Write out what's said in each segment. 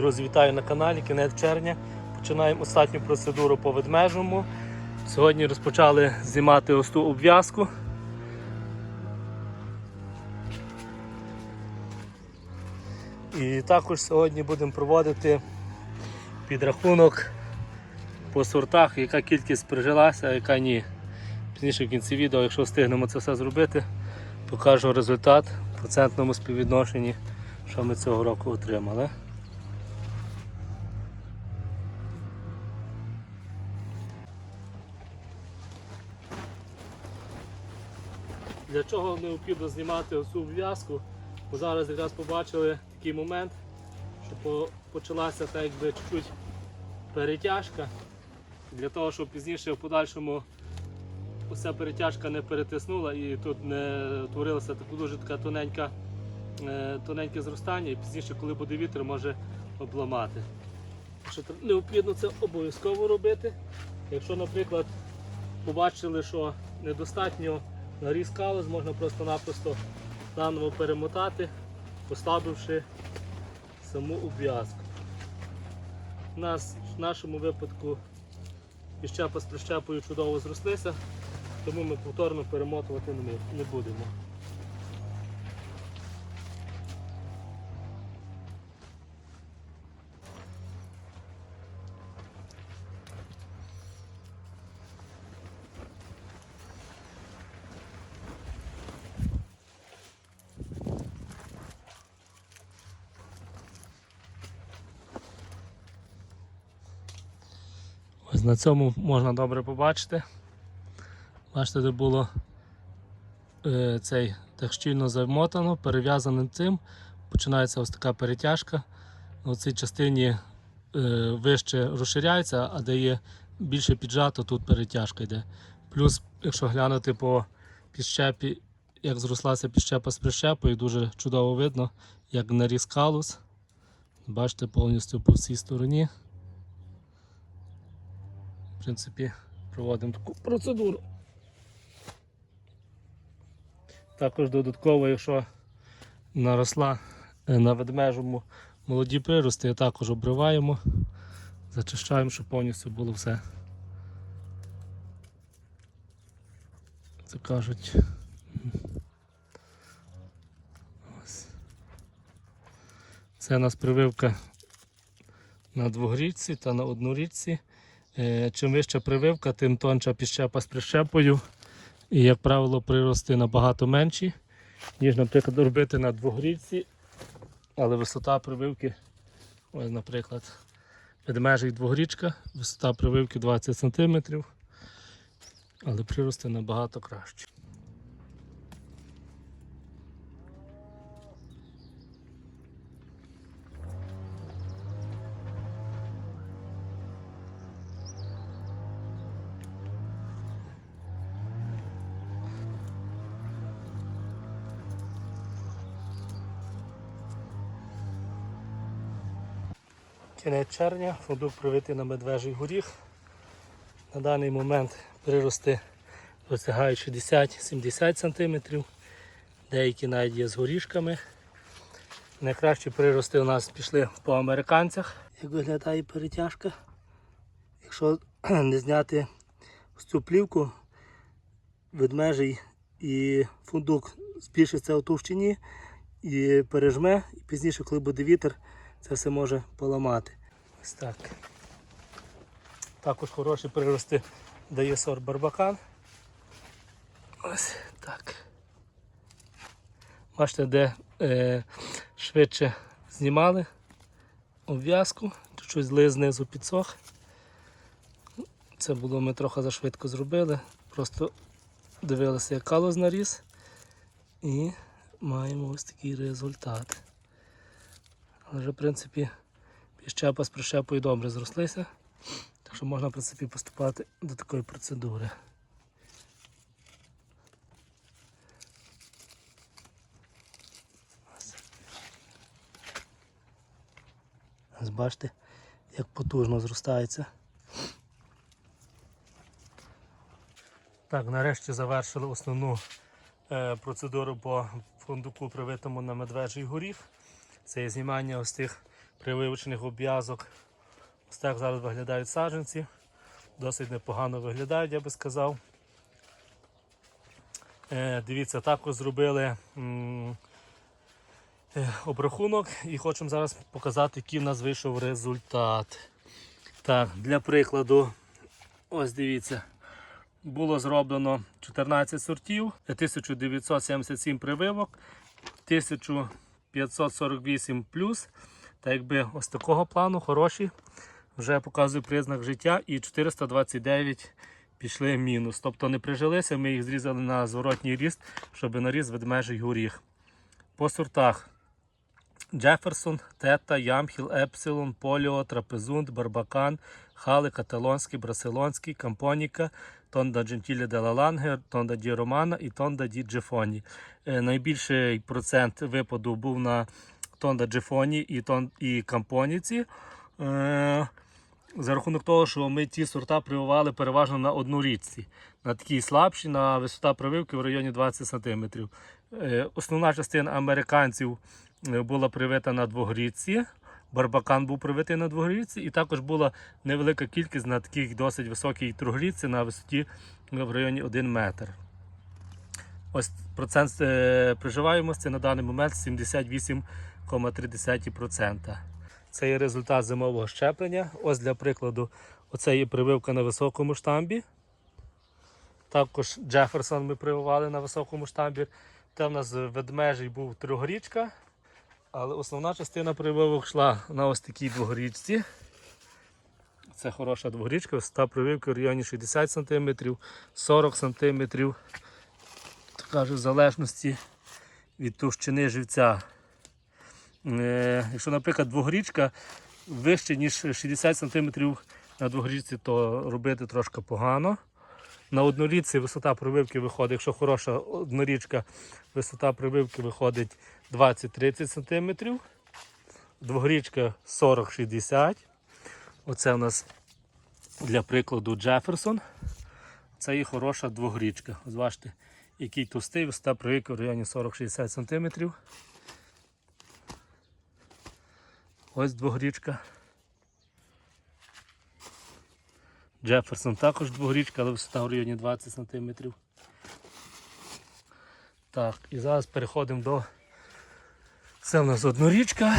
Друзі, вітаю на каналі Кінець червня. Починаємо останню процедуру по ведмежому. Сьогодні розпочали знімати ось ту обв'язку. І також сьогодні будемо проводити підрахунок по сортах, яка кількість прижилася, а яка ні. Пізніше в кінці відео, якщо встигнемо це все зробити, покажу результат в процентному співвідношенні, що ми цього року отримали. Для чого необхідно знімати оцю в'язку? Бо зараз якраз побачили такий момент, що почалася так якби чуть-чуть перетяжка. Для того, щоб пізніше в подальшому уся перетяжка не перетиснула і тут не утворилася така дуже така тоненька, е, тоненьке зростання, і пізніше, коли буде вітер, може обламати. Що необхідно це обов'язково робити. Якщо, наприклад, побачили, що недостатньо наріз калус, можна просто-напросто наново перемотати, послабивши саму обв'язку. У нас в нашому випадку піщепа з прищепою чудово зрослися, тому ми повторно перемотувати не не будемо. Ось на цьому можна добре побачити. Бачите, де було е, цей так щільно замотано, перев'язаним цим. Починається ось така перетяжка. У цій частині е, вище розширяється, а де є більше піджато, тут перетяжка йде. Плюс, якщо глянути по підщепі, як зрослася підщепа з прищепою, дуже чудово видно, як наріз калус. Бачите, повністю по всій стороні. В принципі, проводимо таку процедуру. Також додатково, якщо наросла е, на ведмежому молоді прирости, також обриваємо, зачищаємо, щоб повністю було все. Це кажуть. Ось. Це у нас прививка на двогрічці та на однорічці. Е, Чим вища прививка, тим тонша піщепа з прищепою. І, як правило, прирости набагато менші, ніж, наприклад, робити на двогрівці. Але висота прививки, ось, наприклад, ведмежий двогрічка, висота прививки 20 см, але прирости набагато кращі. Кінець червня, фундук привитий на медвежий горіх. На даний момент прирости досягають 60-70 см, деякі навіть є з горішками. Найкращі прирости у нас пішли по американцях. Як виглядає перетяжка. Якщо не зняти цю плівку, ведмежий і фундук збільшиться у товщині і пережме, і пізніше, коли буде вітер, це все може поламати. Ось так. Також хороші прирости дає сорт барбакан. Ось так. Бачите, де е, швидше знімали обв'язку, чуть-чуть зли знизу підсох. Це було ми трохи зашвидко зробили. Просто дивилися, як калоз наріс. І маємо ось такий результат. Вже, в принципі, піщепа з прищепою добре зрослися. Так що можна, в принципі, поступати до такої процедури. Ось. Бачите, як потужно зростається. Так, нарешті завершили основну е, процедуру по фундуку, привитому на медвежий горіх. Це є знімання ось тих прививчених обв'язок. Ось так зараз виглядають саджанці. Досить непогано виглядають, я би сказав. Е, дивіться, також зробили е, обрахунок і хочемо зараз показати, який в нас вийшов результат. Так, Для прикладу, ось дивіться, було зроблено 14 сортів, 1977 прививок, 1000. 548 Та якби ось такого плану хороші. Вже показує признак життя і 429 пішли мінус. Тобто не прижилися, ми їх зрізали на зворотній ріст, щоб наріз ведмежий горіх. По сортах Джеферсон, Тета, Ямхіл, Епсилон, Поліо, Трапезунд, Барбакан, Хали, Каталонський, Брасилонський, Кампоніка, Тонда Джентілі де Тонда Ді Романа і Тонда Ді Джефоні. Е, Найбільший процент випаду був на Тонда Джефоні і, тон, і Кампоніці. Е, за рахунок того, що ми ті сорта прививали переважно на одну річці. На такій слабші, на висота прививки в районі 20 см. Основна частина американців е, була привита на двогрічці. Барбакан був привитий на двогрічці, і також була невелика кількість на такій досить високій трьохгрічці на висоті в районі 1 метр. Ось процент е, приживаємості на даний момент 78,3%. Це є результат зимового щеплення. Ось для прикладу, оце є прививка на високому штамбі. Також Джеферсон ми прививали на високому штамбі. Там у нас ведмежий був трьохрічка, але основна частина прививок йшла на ось такій двогрічці. Це хороша двогрічка, висота прививки в районі 60 см, 40 см. Каже, в залежності від товщини живця. Е, Якщо, наприклад, двогрічка вище, ніж 60 см на двогрічці, то робити трошки погано. На однорічці висота прививки виходить, якщо хороша однорічка, висота прививки виходить 20-30 см. Двогрічка 40-60. Оце у нас для прикладу Джеферсон. Це і хороша двогрічка. Бачите, який товстий, висота прививки в районі 40-60 см. Ось двогрічка. Джеферсон також двогрічка, але висота в районі 20 см. Так, і зараз переходимо до. Це в нас однорічка.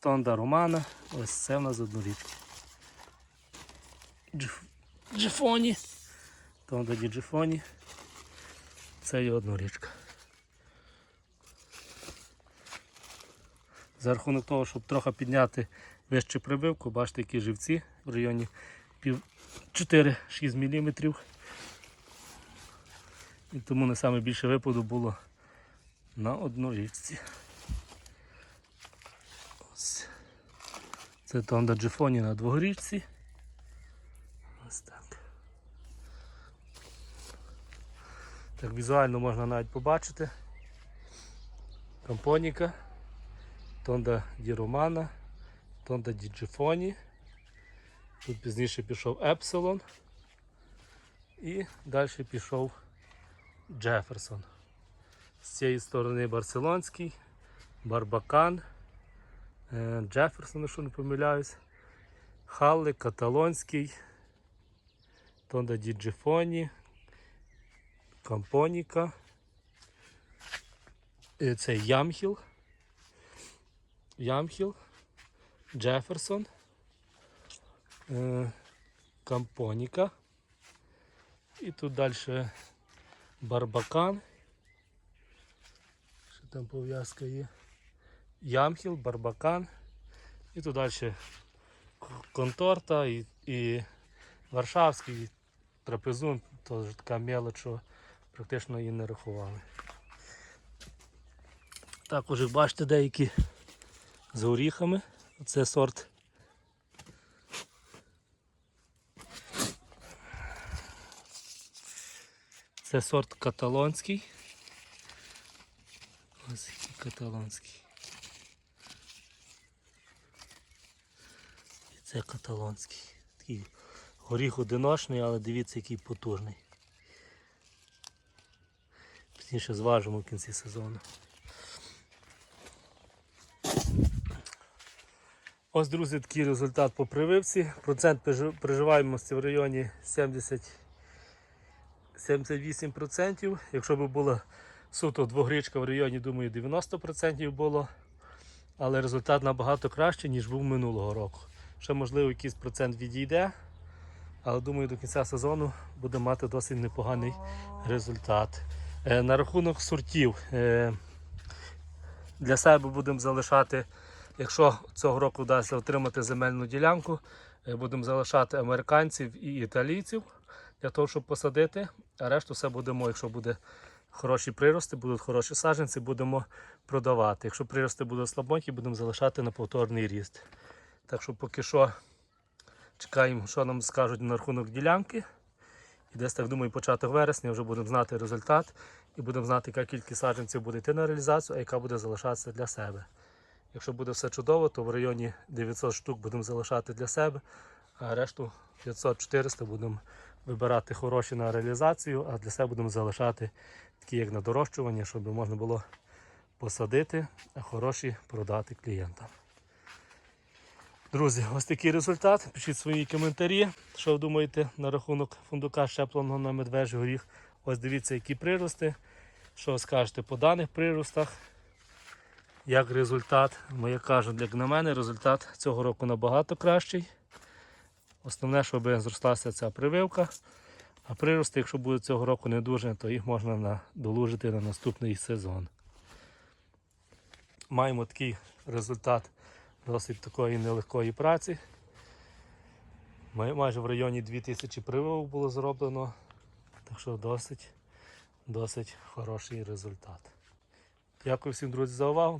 Тонда Романа. Ось це в нас однорічка. Джиф... Джифоні. Тонда ді Джифоні. Це є однорічка. За рахунок того, щоб трохи підняти вище прибивку, бачите, які живці в районі пів 4-6 мм. І тому не саме більше випаду було на однорічці. Це Тонда Джифоні на двогорічці. Ось так. Так візуально можна навіть побачити. Кампоніка. Тонда Ді Романа, Тонда Ді Джифоні. Тут пізніше пішов Епсилон. І далі пішов Джеферсон. З цієї сторони Барселонський, Барбакан, е, Джеферсон, якщо не помиляюсь, Халли, Каталонський, Тонда Ді Джифоні, Кампоніка. Це Ямхіл. Ямхіл, Джеферсон, е, Кампоніка. І тут далі Барбакан. Що там пов'язка є? Ямхіл, Барбакан. І тут далі Конторта і, і Варшавський, і Трапезун, теж така мелоч, що практично її не рахували. Також, бачите, деякі з горіхами. Це сорт. Це сорт каталонський. Ось який каталонський. І це каталонський. Такий горіх одиночний, але дивіться, який потужний. Пізніше зважимо в кінці сезону. Ось, друзі, такий результат по прививці. Процент прижи- приживаємості в районі 70, 78%. Якщо б було суто двогрічка в районі, думаю, 90% було. Але результат набагато кращий, ніж був минулого року. Ще, можливо, якийсь процент відійде. Але думаю, до кінця сезону буде мати досить непоганий результат. Е, на рахунок сортів. Е, для себе будемо залишати, якщо цього року вдасться отримати земельну ділянку, е, будемо залишати американців і італійців для того, щоб посадити. А решту все будемо, якщо буде хороші прирости, будуть хороші саджанці, будемо продавати. Якщо прирости будуть слабонькі, будемо залишати на повторний ріст. Так що поки що чекаємо, що нам скажуть на рахунок ділянки. І десь так думаю, початок вересня вже будемо знати результат і будемо знати, яка кількість саджанців буде йти на реалізацію, а яка буде залишатися для себе. Якщо буде все чудово, то в районі 900 штук будемо залишати для себе, а решту 500-400 будемо вибирати хороші на реалізацію, а для себе будемо залишати такі, як на дорощування, щоб можна було посадити, а хороші продати клієнтам. Друзі, ось такий результат. Пишіть свої коментарі, що ви думаєте на рахунок фундука щепленого на медвежий горіх. Ось дивіться, які прирости. Що ви скажете по даних приростах. Як результат, як кажуть, як на мене, результат цього року набагато кращий. Основне, щоб зрослася ця прививка. А прирости, якщо буде цього року не дуже, то їх можна на- долужити на наступний сезон. Маємо такий результат досить такої нелегкої праці. Май- Майже в районі 2000 прививок було зроблено. Так що досить, досить хороший результат. Дякую всім, друзі, за увагу.